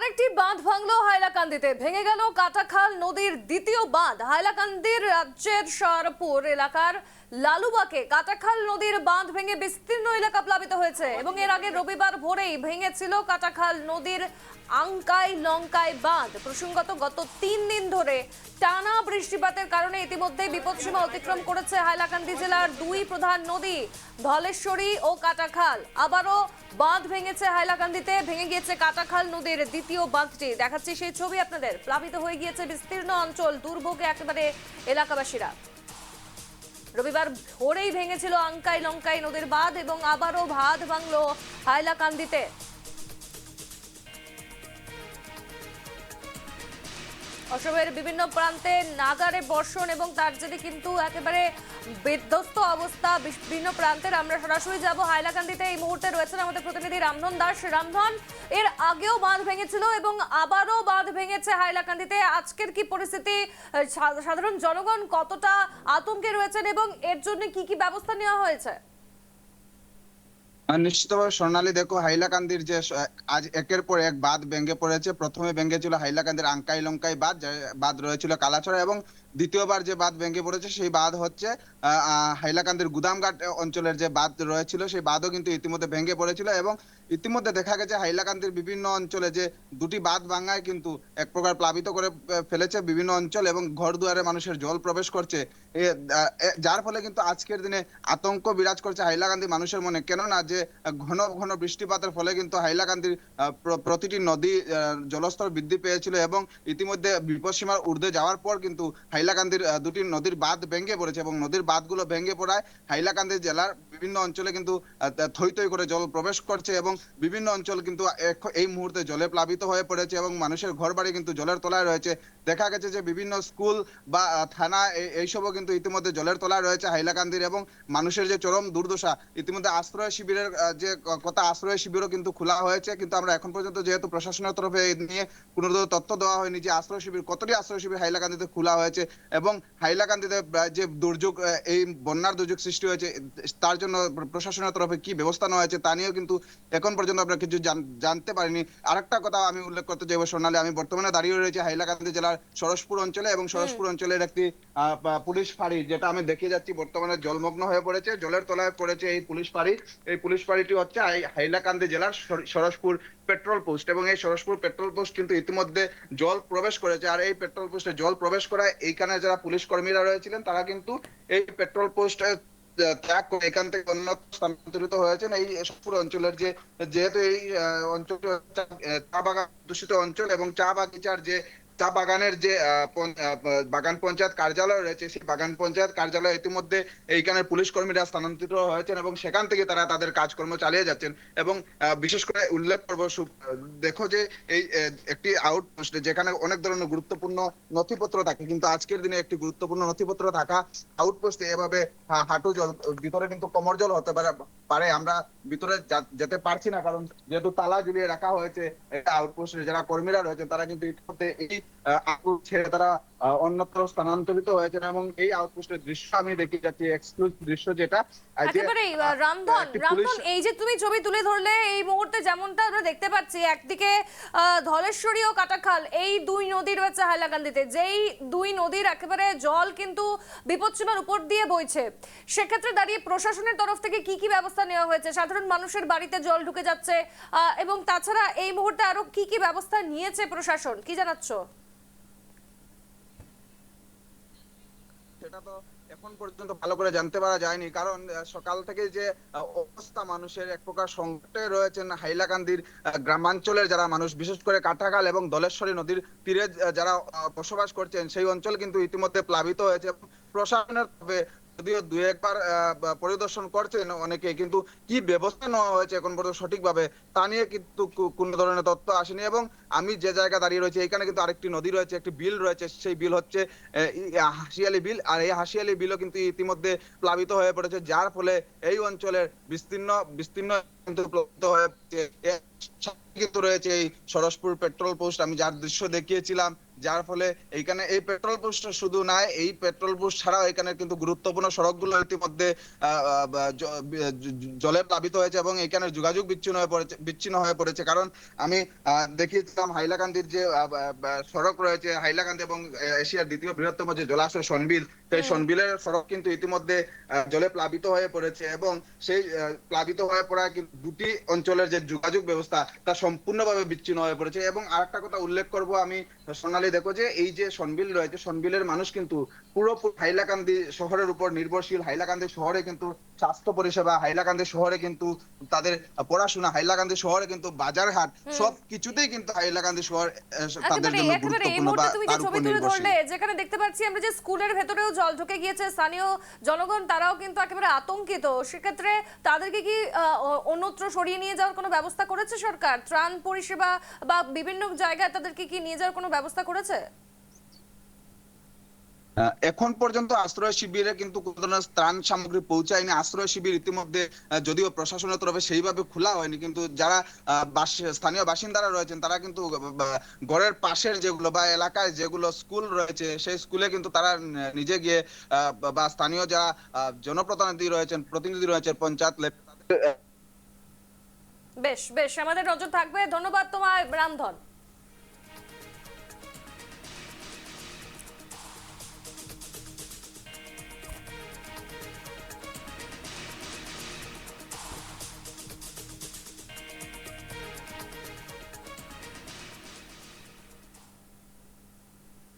আরেকটি বাঁধ ভাঙলো হাইলাকান্দিতে। ভেঙে গেল কাটাখাল নদীর দ্বিতীয় বাঁধ। হাইলাকান্দির রাজ্যের সরপুর এলাকার লালুবাকে কাটাখাল নদীর বাঁধ ভেঙে বিস্তীর্ণ এলাকা প্লাবিত হয়েছে এবং এর আগে রবিবার ভোরেই ভেঙেছিল কাটাখাল নদীর আঙ্কাই লঙ্কাই বাঁধ। প্রসঙ্গত গত তিন দিন ধরে টানা বৃষ্টিপাতের কারণে ইতিমধ্যে বিপদসীমা অতিক্রম করেছে হাইলাকান্দি জেলার দুই প্রধান নদী ধলেশ্বরী ও কাটাখাল। আবারও বাঁধ ভেঙেছে হাইলাকান্দিতে, ভেঙে গিয়েছে কাটাখাল নদীর দ্বিতীয় বাঁধটি। দেখাচ্ছি সেই ছবি আপনাদের। প্লাবিত হয়ে গিয়েছে বিস্তীর্ণ অঞ্চল, দুর্ভোগে একেবারে এলাকাবাসীরা। রবিবার ভোরেই ভেঙেছিল আঙ্কাই লঙ্কাই নদীর বাঁধ এবং আবারও ভাত ভাঙল হাইলাকান্দিতে। অসমের বিভিন্ন প্রান্তে নাগারে বর্ষণ এবং তার জেরে কিন্তু একেবারে বিধ্বস্ত অবস্থা বিভিন্ন প্রান্তের, আমরা সরাসরি যাব হাইলাকান্দিতে। এই মুহূর্তে রয়েছেন আমাদের প্রতিনিধি রামধন দাস। রামধন, এর আগেও বাঁধ ভেঙেছিল এবং আবারও বাঁধ ভেঙেছে হাইলাকান্দিতে। আজকের কি পরিস্থিতি? সাধারণ জনগণ কতটা আতঙ্কে রয়েছেন এবং এর জন্য কি কি ব্যবস্থা নেওয়া হয়েছে? নিশ্চিতভাবে সোনালী দেখো হাইলাকান্দির যে আজ একের পর এক বাঁধ ভেঙে পড়েছে। প্রথমে ভেঙেছিল হাইলাকান্দির আঙ্কাই লঙ্কাই বাঁধ বাঁধ রয়েছিল কালাছড়া এবং দ্বিতীয়বার যে বাঁধ ভেঙে পড়েছে, সেই বাঁধ হচ্ছে হাইলাকান্দির গুদামঘাট অঞ্চলের যে বাঁধ রয়েছিল, সেই বাঁধও কিন্তু ইতিমধ্যে ভেঙে পড়েছিল এবং ইতিমধ্যে দেখা গেছে হাইলাকান্দির বিভিন্ন অঞ্চলে যে দুটি বাঁধ ভাঙায় কিন্তু এক প্রকার প্লাবিত করে ফেলেছে বিভিন্ন অঞ্চল এবং ঘর দুয়ারে মানুষের জল প্রবেশ করছে। যার ফলে কিন্তু আজকের দিনে আতঙ্ক বিরাজ করছে হাইলাকান্দি মানুষের মনে, কেননা যে ঘন ঘন বৃষ্টিপাতের ফলে কিন্তু হাইলাকান্দির প্রতিটি নদী জলস্তর বৃদ্ধি পেয়েছিল এবং ইতিমধ্যে বিপদসীমার ঊর্ধ্বে যাওয়ার পর কিন্তু হাইলাকান্দির দুটি নদীর বাঁধ ভেঙে পড়েছে এবং নদীর বাঁধগুলো ভেঙে পড়ায় হাইলাকান্দি জেলার বিভিন্ন অঞ্চলে কিন্তু থই থই করে জল প্রবেশ করছে এবং বিভিন্ন অঞ্চল কিন্তু এই মুহূর্তে জলে প্লাবিত হয়ে পড়েছে এবং মানুষের ঘরবাড়ি কিন্তু জলের তলায় রয়েছে। দেখা গেছে যে বিভিন্ন স্কুল বা থানা এই- এইসবও কিন্তু ইতিমধ্যে জলের তলায় রয়েছে হাইলাকান্দির এবং মানুষের যে চরম দুর্দশা, ইতিমধ্যে আশ্রয় শিবিরের যে কথা আশ্রয় শিবিরও কিন্তু খোলা হয়েছে। কিন্তু আমরা এখন পর্যন্ত যেহেতু প্রশাসনের তরফে নিয়ে কোনো তথ্য দেওয়া হয়নি যে আশ্রয় শিবির, কতটি আশ্রয় শিবির হাইলাকান্দিতে খোলা হয়েছে এবং হাইলাকান্দিতে যে দুর্যোগ এই বন্যার দুর্যোগ সৃষ্টি হয়েছে তার জন্য প্রশাসনের তরফে কি ব্যবস্থা নেওয়া হয়েছে তা নিয়েও কিন্তু এখন পর্যন্ত আমরা কিছু জানতে পারিনি। আরেকটা কথা আমি উল্লেখ করতে চাইব সোনালী আমি বর্তমানে দাঁড়িয়ে রয়েছে হাইলাকান্দি জেলার সরসপুর অঞ্চলে এবং সরসপুর অঞ্চলের একটি পুলিশ ফাঁড়ি যেটা আমি দেখে যাচ্ছি বর্তমানে জলমগ্ন হয়ে পড়েছে জলের তলায় পড়েছে এই পুলিশ ফাঁড়ি। এই পুলিশ ফাঁড়িটি হচ্ছে হাই- হাইলাকান্দি জেলার সর- সরসপুর পেট্রোল পোস্ট এবং এই সরসপুর পেট্রোল পোস্ট কিন্তু ইতিমধ্যে জল প্রবেশ করেছে। আর এই পেট্রোল পোস্টে জল প্রবেশ করায় এইখানে যারা পুলিশ কর্মীরা রয়েছিলেন, তারা কিন্তু এই পেট্রোল পোস্ট ত্যাগ করে এখান থেকে অন্য স্থানান্তরিত হয়েছেন। এই সরসপুর অঞ্চলের যে, যেহেতু এই অঞ্চলটি চা বাগান দূষিত অঞ্চল এবং চা বাগিচার যে চা বাগানের যে বাগান পঞ্চায়েত কার্যালয় রয়েছে, সেই বাগান পঞ্চায়েত কার্যালয় ইতিমধ্যে এইখানে পুলিশ কর্মীরা স্থানান্তরিত হয়েছেন এবং সেখান থেকে তারা তাদের কাজকর্ম চালিয়ে যাচ্ছেন এবং বিশেষ করে উল্লেখ করব দেখো যে এই একটি আউটপোস্ট যেখানে অনেক ধরনের গুরুত্বপূর্ণ নথিপত্র থাকে, কিন্তু আজকের দিনে একটি গুরুত্বপূর্ণ নথিপত্র থাকা আউটপোস্টে এভাবে হাঁটু জল, ভিতরে কিন্তু কোমর জল হতে পারে পারে, আমরা ভিতরে যেতে পারছি না, কারণ যেহেতু তালা ঝুলিয়ে রাখা হয়েছে আউটপোস্টে যারা কর্মীরা রয়েছেন, তারা কিন্তু ইতিমধ্যে এই ছেড়ে তারা অন্যত্র স্থানান্তরিত হয়েছেন এবং এই আউটপোস্টের দৃশ্য আমি দেখে যাচ্ছি এক্সক্লুসিভ দৃশ্য যেটা। একেবারেই আহ, রামধন রামধন এই যে তুমি ছবি তুলে ধরলে এই মুহূর্তে যেমনটা আমরা দেখতে পাচ্ছি একদিকে ধলেশ্বরী ও কাটাখাল এই দুই নদী রয়েছে হাইলাকান্দিতে। যেই দুই নদীর একেবারে জল কিন্তু বিপদসীমার উপর দিয়ে বইছে। সেক্ষেত্রে দাঁড়িয়ে প্রশাসনের তরফ থেকে কি কি ব্যবস্থা নেওয়া হয়েছে? সাধারণ মানুষের বাড়িতে জল ঢুকে যাচ্ছে আহ, এবং তাছাড়া এই মুহূর্তে আরও কি কি ব্যবস্থা নিয়েছে প্রশাসন? কি জানাচ্ছ? সেটা তো এখন পর্যন্ত ভালো করে জানতে পারা যায়নি। কারণ সকাল থেকে যে অবস্থা মানুষের এক প্রকার সংকটে রয়েছেন হাইলাকান্দির গ্রামাঞ্চলের যারা মানুষ, বিশেষ করে কাটাকাল এবং দলেশ্বরী নদীর তীরে যারা বসবাস করছেন, সেই অঞ্চল কিন্তু ইতিমধ্যে প্লাবিত হয়েছে প্রশাসনের তরফে যদিও দু একবার পরিদর্শন করছেন অনেকে কিন্তু কি ব্যবস্থা নেওয়া হয়েছে এখন পর্যন্ত সঠিকভাবে, তা নিয়ে কিন্তু কোনো ধরনের তথ্য আসেনি। এবং আমি যে জায়গা দাঁড়িয়ে রয়েছে, এখানে কিন্তু আরেকটি নদী রয়েছে, একটি বিল রয়েছে, সেই বিল হচ্ছে হাসিয়ালি বিল। আর এই হাসিয়ালি বিলও কিন্তু ইতিমধ্যে প্লাবিত হয়ে পড়েছে, যার ফলে এই অঞ্চলের বিস্তীর্ণ বিস্তীর্ণ কিন্তু প্লাবিত হয়ে। কিন্তু রয়েছে এই সরসপুর পেট্রোল পোস্ট। আমি যার দৃশ্য দেখিয়েছিলাম যার ফলে এইখানে এই পেট্রোল বুস্টটা শুধু নয় এই পেট্রোল বুস্ট ছাড়াও এখানে কিন্তু গুরুত্বপূর্ণ সড়কগুলো ইতিমধ্যে জলে প্লাবিত হয়েছে এবং এখানে যোগাযোগ বিচ্ছিন্ন হয়ে পড়েছে বিচ্ছিন্ন হয়ে পড়েছে। কারণ আমি দেখিয়েছিলাম হাইলাকান্দির যে সড়ক রয়েছে হাইলাকান্দি এবং এশিয়ার দ্বিতীয় বৃহত্তম যে জলাশয় সনবিল সেই সনবিলের সড়ক কিন্তু ইতিমধ্যে জলে প্লাবিত হয়ে পড়েছে এবং সেই প্লাবিত হয়ে পড়া দুটি অঞ্চলের যে যোগাযোগ ব্যবস্থা তা সম্পূর্ণভাবে বিচ্ছিন্ন হয়ে পড়েছে। এবং আরেকটা কথা উল্লেখ করব আমি সোনালী দেখো যে এই যে সনবিল রয়েছে সনবিলের মানুষ কিন্তু পুরোপুরি হাইলাকান্দি শহরের উপর নির্ভরশীল। হাইলাকান্দি শহরে কিন্তু স্বাস্থ্য পরিষেবা হাইলাকান্দি শহরে কিন্তু তাদের পড়াশোনা হাইলাকান্দি শহরে কিন্তু বাজারহাট সব কিছুতেই কিন্তু হাইলাকান্দি শহর তাদের জন্য গুরুত্বপূর্ণ বা তার উপর নির্ভরশীল যেখানে দেখতে পাচ্ছি আমরা যে স্কুলের ভেতরেও জল ঢুকে গিয়েছে স্থানীয় জনগণ তারাও কিন্তু একেবারে আতঙ্কিত। সেক্ষেত্রে তাদেরকে কি অন্যত্র সরিয়ে নিয়ে যাওয়ার কোনো ব্যবস্থা করেছে সরকার? ত্রাণ পরিষেবা বা বিভিন্ন জায়গায় তাদেরকে কি নিয়ে যাওয়ার কোনো ব্যবস্থা করেছে? এখন পর্যন্ত আশ্রয় শিবিরে কিন্তু কোনো ত্রাণ সামগ্রী পৌঁছায়নি। আশ্রয় শিবির ইতিমধ্যে যদিও প্রশাসনের তরফে সেইভাবে খোলা হয়নি, কিন্তু যারা স্থানীয় বাসিন্দারা রয়েছেন, তারা কিন্তু ঘরের পাশের যেগুলো বা এলাকায় যেগুলো স্কুল রয়েছে, সেই স্কুলে কিন্তু তারা নিজে গিয়ে বা- স্থানীয় যারা জনপ্রতিনিধি রয়েছেন, প্রতিনিধি রয়েছেন, পঞ্চায়েত বেশ বেশ, আমাদের নজর থাকবে। ধন্যবাদ তোমায়, রামধন।